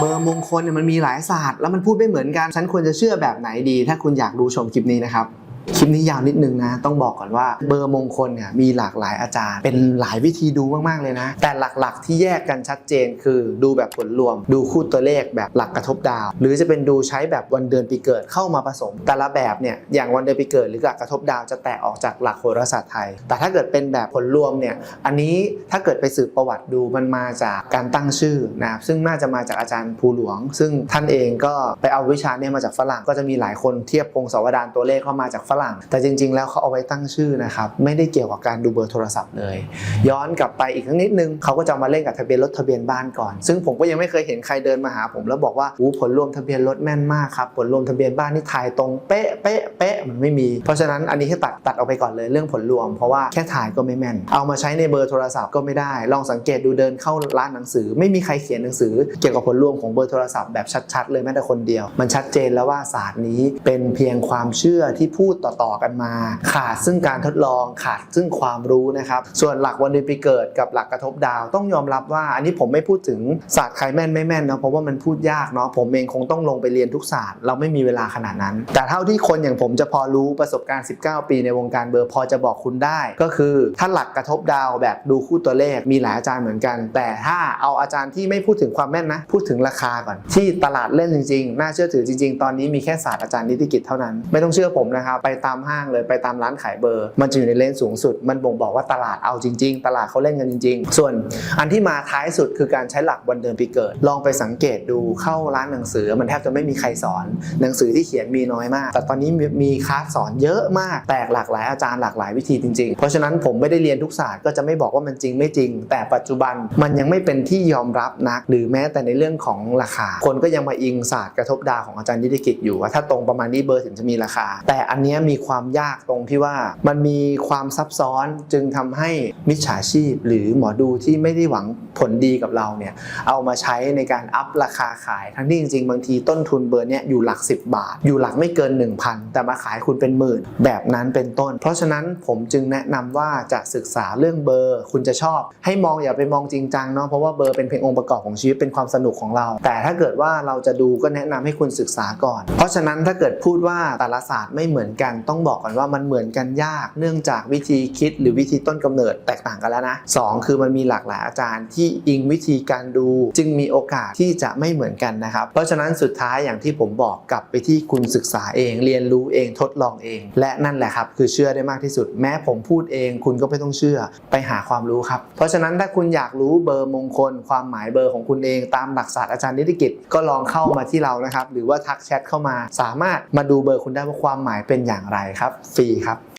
เบอร์มงคลเนี่ยมันมีหลายศาสตร์แล้วมันพูดไม่เหมือนกัน ฉันควรจะเชื่อแบบไหนดี ถ้าคุณอยากดูชมคลิปนี้นะครับ คลิปนี้ยาวนิดนึงนะ ต้องบอกก่อนว่าเบอร์มงคลเนี่ยมีหลากหลายอาจารย์ เป็นหลายวิธีดูมากๆเลยนะ แต่หลักๆที่แยกกันชัดเจนคือดูแบบผลรวม ดูคู่ตัวเลขแบบหลักกระทบดาว หรือจะเป็นดูใช้แบบวันเดือนปีเกิดเข้ามาผสม แต่ละแบบเนี่ยอย่างวันเดือนปีเกิดหรือหลักกระทบดาวจะแตกออกจากหลักโหราศาสตร์ไทย แต่ถ้าเกิดเป็นแบบผลรวมเนี่ยอันนี้ถ้าเกิดไปสืบประวัติดูมันมาจากการตั้งชื่อนะครับซึ่งน่าจะมาจากอาจารย์ภูหลวง ซึ่งท่านเองก็ไปเอาวิชาเนี่ยมาจากฝรั่งก็จะมีหลายคนเทียบพงศาวดารตัวเลขเข้ามาจากฝรั่งแต่จริง ๆ แล้วเขาเอาไว้ตั้งชื่อนะครับไม่ได้เกี่ยวกับการดูเบอร์โทรศัพท์เลย ย้อนกลับไปอีกนิดนึงเขาก็จะมาเล่นกับทะเบียนรถทะเบียนบ้านก่อน ซึ่งผมก็ยังไม่เคยเห็นใครเดินมาหาผมแล้วบอกว่าอู้ผลรวมทะเบียนรถแม่นมากครับผลรวมทะเบียนบ้านนี่ถ่ายตรงเป๊ะเป๊ะเป๊ะมันไม่มี เพราะฉะนั้นอันนี้ให้ตัดตัดออกไปก่อนเลยเรื่องผลรวม เพราะว่าแค่ถ่ายก็ไม่แม่น เอามาใช้ในเบอร์โทรศัพท์ก็ไม่ได้ ลองสังเกตดูเดินเข้าร้านหนังสือ ไม่มีใครเขียนหนังสือ เกี่ยวกับผลรวมของเบอร์โทรศัพท์แบบชัดๆเลยแม้แต่คนเดียว มันชัดเจนแล้วว่าศาสตร์นี้เป็นเพียงความเชื่อที่พูดต่อๆกันมา ขาดซึ่งการทดลองขาดซึ่งความรู้นะครับ ส่วนหลักวันเดือนปีเกิดกับหลักกระทบดาวต้องยอมรับว่า อันนี้ผมไม่พูดถึงศาสตร์ใครแม่นไม่แม่นเนาะเพราะว่ามันพูดยากเนาะผมเองคงต้องลงไปเรียนทุกศาสตร์เราไม่มีเวลาขนาดนั้น แต่เท่าที่คนอย่างผมจะพอรู้ประสบการณ์ 19 ปีในวงการเบอร์พอจะบอกคุณได้ ก็คือถ้าหลักกระทบดาวแบบดูคู่ตัวเลขมีหลายอาจารย์เหมือนกัน แต่ถ้าเอาอาจารย์ที่ไม่พูดถึงความแม่นนะพูดถึงราคาก่อน ที่ตลาดเล่นจริงๆน่าเชื่อถือจริง ๆ ตอนนี้มีแค่ศาสตร์อาจารย์นิติกิจเท่านั้นไม่ต้องเชื่อผมนะครับไปไปตามห้างเลยไปตามร้านขายเบอร์ มันจะอยู่ในเลนสูงสุด มันบ่งบอกว่าตลาดเอาจริง ๆ ตลาดเขาเล่นกันจริง ๆ ส่วนอันที่มาท้ายสุดคือการใช้หลักวันเดือนปีเกิด ลองไปสังเกตดูเข้าร้านหนังสือ มันแทบจะไม่มีใครสอน หนังสือที่เขียนมีน้อยมาก แต่ตอนนี้มีคลาสสอนเยอะมาก แตกหลากหลายอาจารย์หลากหลายวิธีจริง ๆ เพราะฉะนั้นผมไม่ได้เรียนทุกศาสตร์ก็จะไม่บอกว่ามันจริงไม่จริง แต่ปัจจุบันมันยังไม่เป็นที่ยอมรับนัก หรือแม้แต่ในเรื่องของราคา คนก็ยังมาอิงศาสตร์กระทบดาวของอาจารย์นิติกิจอยู่ว่าถ้าตรงประมาณนี้เบอร์ถึงจะมีราคา แต่อันเนี้มีความยากตรงที่ว่ามันมีความซับซ้อนจึงทำให้มิจฉาชีพ หรือหมอดูที่ไม่ได้หวังผลดีกับเราเนี่ยเอามาใช้ในการอัพราคาขาย ทั้งที่จริงๆ บางทีต้นทุนเบอร์เนี้ยอยู่หลัก 10 บาท อยู่หลักไม่เกิน 1,000 แต่มาขายคุณเป็นหมื่น แบบนั้นเป็นต้น เพราะฉะนั้นผมจึงแนะนำว่าจะศึกษาเรื่องเบอร์ คุณจะชอบ ให้มองอย่าไปมองจริงจังเนาะเพราะว่าเบอร์เป็นเพียงองค์ประกอบของชีวิตเป็นความสนุกของเรา แต่ถ้าเกิดว่าเราจะดูก็แนะนำให้คุณศึกษาก่อน เพราะฉะนั้นถ้าเกิดพูดว่าแต่ละศาสตร์ไม่เหมือนกันต้องบอกก่อนว่ามันเหมือนกันยาก เนื่องจากวิธีคิดหรือวิธีต้นกำเนิดแตกต่างกันแล้วนะสองคือมันมีหลากหลายอาจารย์ที่อิงวิธีการดู จึงมีโอกาสที่จะไม่เหมือนกันนะครับ เพราะฉะนั้นสุดท้ายอย่างที่ผมบอกกลับไปที่คุณศึกษาเอง เรียนรู้เองทดลองเอง และนั่นแหละครับคือเชื่อได้มากที่สุด แม้ผมพูดเอง คุณก็ไม่ต้องเชื่อไปหาความรู้ครับ เพราะฉะนั้นถ้าคุณอยากรู้เบอร์มงคล ความหมายเบอร์ของคุณเองตามหลักศาสตร์อาจารย์นิติกิจก็ลองเข้ามาที่เรานะครับหรือว่าทักแชทเข้ามา สามารถมาดูเบอร์คุณได้ว่าความหมายเป็นอย่างอย่างไรครับ ฟรีครับ